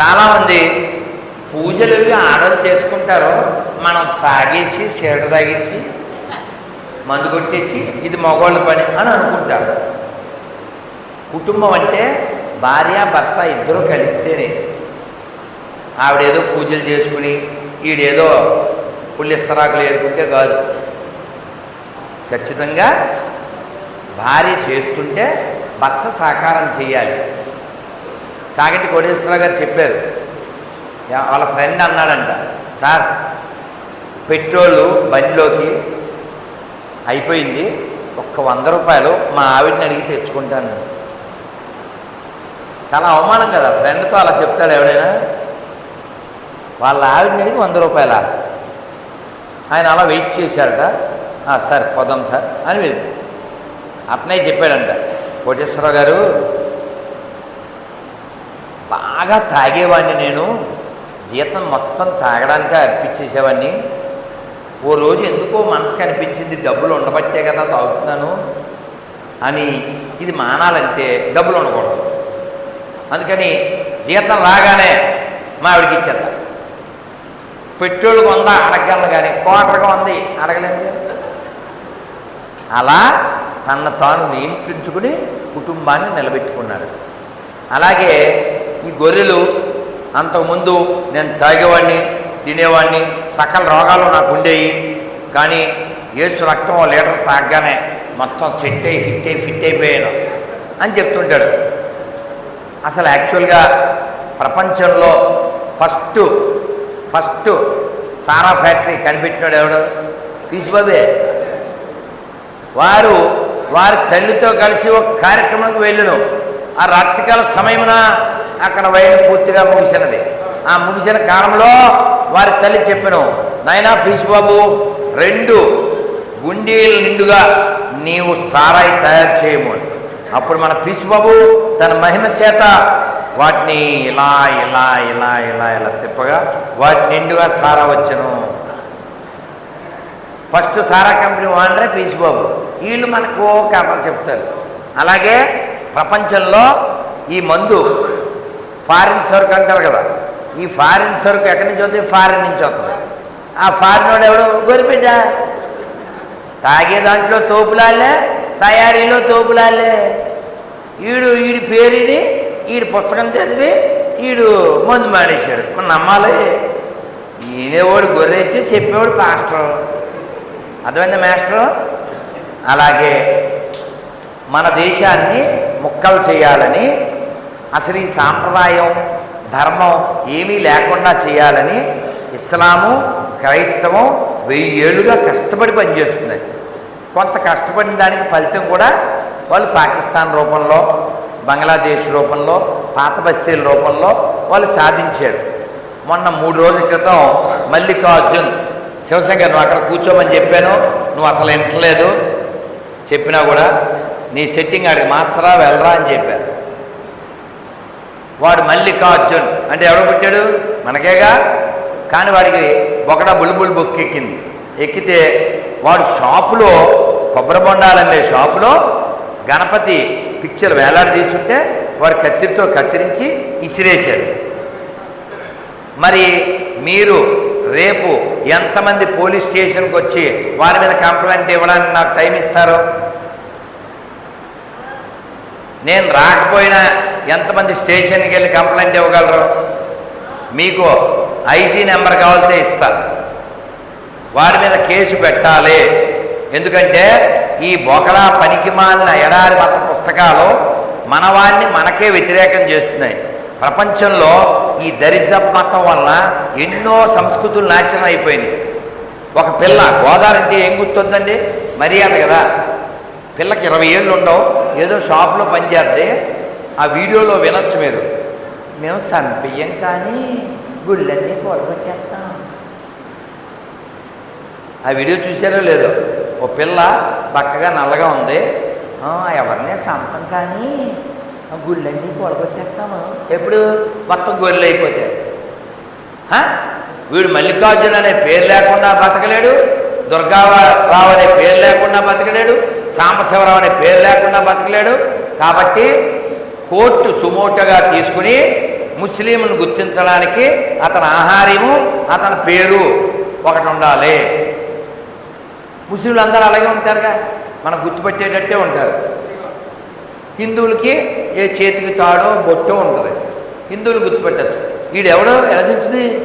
చాలామంది పూజలు ఆడలు చేసుకుంటారు. మనం సాగేసి చీడ తాగేసి మందు కొట్టేసి ఇది మగవాళ్ళ పని అని అనుకుంటారు. కుటుంబం అంటే భార్య భర్త ఇద్దరూ కలిస్తేనే ఆవిడేదో పూజలు చేసుకుని ఈడేదో పుల్లిస్తరాకులు ఏరుకుంటే కాదు. ఖచ్చితంగా భార్య చేస్తుంటే భర్త సాకారం చేయాలి. చాగంటి కోటేశ్వరరావు గారు చెప్పారు. వాళ్ళ ఫ్రెండ్ అన్నాడంట సార్ పెట్రోలు బండిలోకి అయిపోయింది ఒక్క వంద రూపాయలు మా ఆవిడని అడిగి తెచ్చుకుంటాను. చాలా అవమానం కదా ఫ్రెండ్తో అలా చెప్తాడు ఎవడైనా? వాళ్ళ ఆవిడని అడిగి వంద రూపాయల? ఆయన అలా వెయిట్ చేశారట సార్ పోదాం సార్ అని వెళ్ళి. అట్నే చెప్పాడంట కోటేశ్వరరావు గారు బాగా తాగేవాడిని నేను. జీతం మొత్తం తాగడానికే అర్పించేసేవాడిని. ఓ రోజు ఎందుకో మనసుకు అనిపించింది డబ్బులు ఉండబట్టే కదా తాగుతున్నాను అని ఇది మానాలంటే డబ్బులు ఉండకూడదు. అందుకని జీతం రాగానే మా ఆవిడకి ఇచ్చేద్దాం పెట్రోల్ కొందా? అడగలను కానీ క్వార్టర్గా ఉంది. అడగలేదు అలా తన తాను నియంత్రించుకుని కుటుంబాన్ని నిలబెట్టుకున్నాడు. అలాగే ఈ గొర్రెలు అంతకుముందు నేను తాగేవాడిని తినేవాడిని సకల రోగాలు నాకు ఉండేవి కానీ ఏసు రక్తం లీటర్ తాగగానే మొత్తం సెట్ అయ్యి హిట్ అయ్యి ఫిట్ అయిపోయాను అని చెప్తుంటాడు. అసలు యాక్చువల్గా ప్రపంచంలో ఫస్ట్ ఫస్ట్ సారా ఫ్యాక్టరీ కనిపెట్టినాడు ఎవడు? పీసిబాబే వారు వారి తల్లితో కలిసి ఒక కార్యక్రమానికి వెళ్ళను. ఆ రాత్రికాల సమయమున అక్కడ వైన్ పూర్తిగా ముగిసినది. ఆ ముగిసిన కాలంలో వారి తల్లి చెప్పను నాయనా బాబు రెండు గుండీల నిండుగా నీవు సారాయి తయారు చేయము అప్పుడు మన బాబు తన మహిమ చేత వాటిని ఇలా ఇలా ఇలా ఇలా ఇలా తిప్పగా వాటి నిండుగా సారా వచ్చను. ఫస్ట్ సారా కంపెనీ వాడరే పీసిబాబు వీళ్ళు మనకు కథలు చెప్తారు. అలాగే ప్రపంచంలో ఈ మందు ఫారిన్ సరుకు అంటారు కదా. ఈ ఫారిన్ సరుకు ఎక్కడి నుంచి వస్తుంది? ఫారిన్ నుంచి వస్తుంది. ఆ ఫారిన్ వాడు ఎవడు? గొరిబిడ్డ తాగే దాంట్లో తోపులాళ్ళే తయారీలో తోపులాళ్ళే ఈడు ఈడి పేరుని ఈడు పుస్తకం చదివి ఈడు మందు మానేశాడు మన నమ్మాలి. ఈయనేవాడు గొర్రెత్తి చెప్పేవాడు పాస్టర్. అర్థమైంది మాస్టర్? అలాగే మన దేశాన్ని ముక్కలు చేయాలని అసలు ఈ సాంప్రదాయం ధర్మం ఏమీ లేకుండా చేయాలని ఇస్లాము క్రైస్తవం వెయ్యి ఏళ్ళుగా కష్టపడి పనిచేస్తుంది కొంత కష్టపడిన దానికి ఫలితం కూడా వాళ్ళు పాకిస్తాన్ రూపంలో బంగ్లాదేశ్ రూపంలో పాత బస్తీల రూపంలో వాళ్ళు సాధించారు. మొన్న మూడు రోజుల క్రితం మల్లికార్జున్ శివశంకర్ నువ్వు అక్కడ కూర్చోమని చెప్పాను నువ్వు అసలు వింటలేదు. చెప్పినా కూడా నీ సెట్టింగ్ ఆడికి మార్చరా వెళ్ళరా అని చెప్పాను వాడు మల్లికార్జున్. అంటే ఎవడు పుట్టాడు? మనకేగా? కానీ వాడికి ఒకడ బుల్బుల్ బుక్ ఎక్కింది. ఎక్కితే వాడు షాపులో కొబ్బరి బొండాలనే షాపులో గణపతి పిక్చర్ వేలాడి తీసుంటే వాడు కత్తిరితో కత్తిరించి ఇసిరేశాడు. మరి మీరు రేపు ఎంతమంది పోలీస్ స్టేషన్కి వచ్చి వారి మీద కంప్లైంట్ ఇవ్వడానికి నాకు టైం ఇస్తారు? నేను రాకపోయినా ఎంతమంది స్టేషన్కి వెళ్ళి కంప్లైంట్ ఇవ్వగలరు? మీకు ఐజీ నెంబర్ కావాలితే ఇస్తారు వారి మీద కేసు పెట్టాలి. ఎందుకంటే ఈ బొకడా పనికి మాలిన ఎడారి మత పుస్తకాలు మనవాన్ని మనకే వ్యతిరేకం చేస్తున్నాయి. ప్రపంచంలో ఈ దరిద్ర మతం వలన ఎన్నో సంస్కృతులు నాశనం అయిపోయినాయి. ఒక పిల్ల గోదావరి అంటే ఏం గుర్తుందండి? మర్యాద కదా. పిల్లకి ఇరవై ఏళ్ళు ఉండవు. ఏదో షాప్లో పనిచేస్తే ఆ వీడియోలో వినొచ్చు మీరు. మేము సంపియ్యం కానీ గుళ్ళన్నీ కూడబెట్టేస్తాం ఆ వీడియో చూసారో లేదో? ఓ పిల్ల బక్కగా నల్లగా ఉంది. ఎవరినే సంపం కానీ గుళ్ళన్నీ కూడబెట్టేస్తాము ఎప్పుడు? మొత్తం గొర్రెలు అయిపోతే. వీడు మల్లికార్జున అనే పేరు లేకుండా బతకలేడు. దుర్గారావు అనే పేరు లేకుండా బతకలేడు. సాంబశివరావు అనే పేరు లేకుండా బతకలేడు. కాబట్టి కోర్టు సుమోటగా తీసుకుని ముస్లింను గుర్తించడానికి అతని ఆహార్యము అతని పేరు ఒకటి ఉండాలి. ముస్లింలు అందరూ అలాగే ఉంటారుగా? మనం గుర్తుపెట్టేటట్టే ఉంటారు. హిందువులకి ఏ చేతికి తాడో బొట్టో ఉంటుంది. హిందువులు గుర్తుపెట్టచ్చు. వీడెవడో ఎలా తెలుస్తుంది?